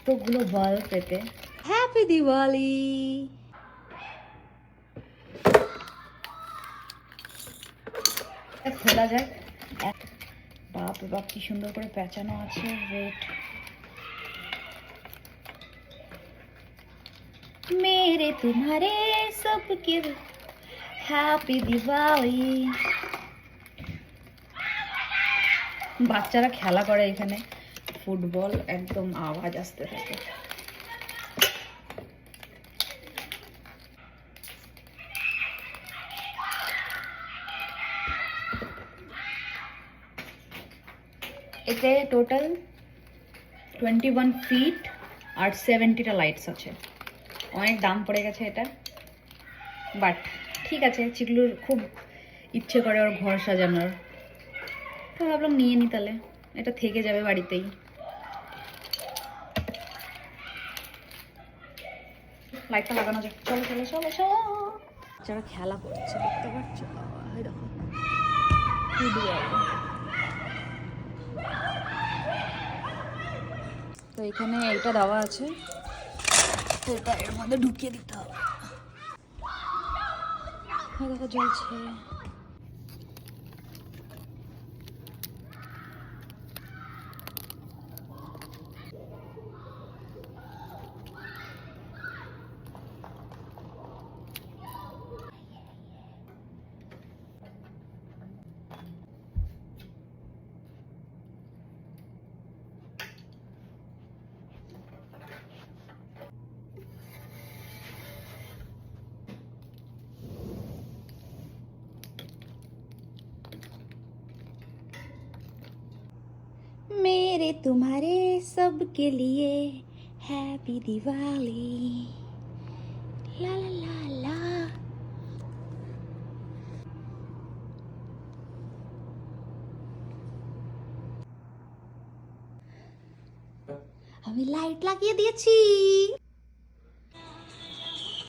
এতগুলো বাল্ব এতে হ্যাপি দিওয়ালি খোলা যায় এক- বাপ রে বাপ কি সুন্দর করে পেঁচানো আছে রেট मेरे तुम्हारे सबके হ্যাপি দিওয়ালি বাচ্চারা খেলা করে এখানে ফুটবল একদম আওয়াজ আসতে থাকে। এতে টোটাল টোয়েন্টি ওয়ান ফিট আর সেভেন্টিটা লাইটস আছে। অনেক দাম পড়ে গেছে এটা। বাট ঠিক আছে, চিকলুর খুব ইচ্ছে করে ওর ঘর সাজানোর। তো ভাবলাম নিয়ে নি তাহলে। এটা থেকে যাবে বাড়িতেই। লাইটটা লাগানো যাক। চলো চলো চলো চলো। যারা খেলা করছে, দেখতে পাচ্ছ? তো এখানে এইটা দেওয়া আছে। তো এটা এর মধ্যে ঢুকিয়ে দিতে হবে। দেখো, জ্বলছে। मेरे तुम्हारे सब के लिए हैप्पी दिवाली ला ला ला ला আমি লাইট লাগিয়ে দিয়েছি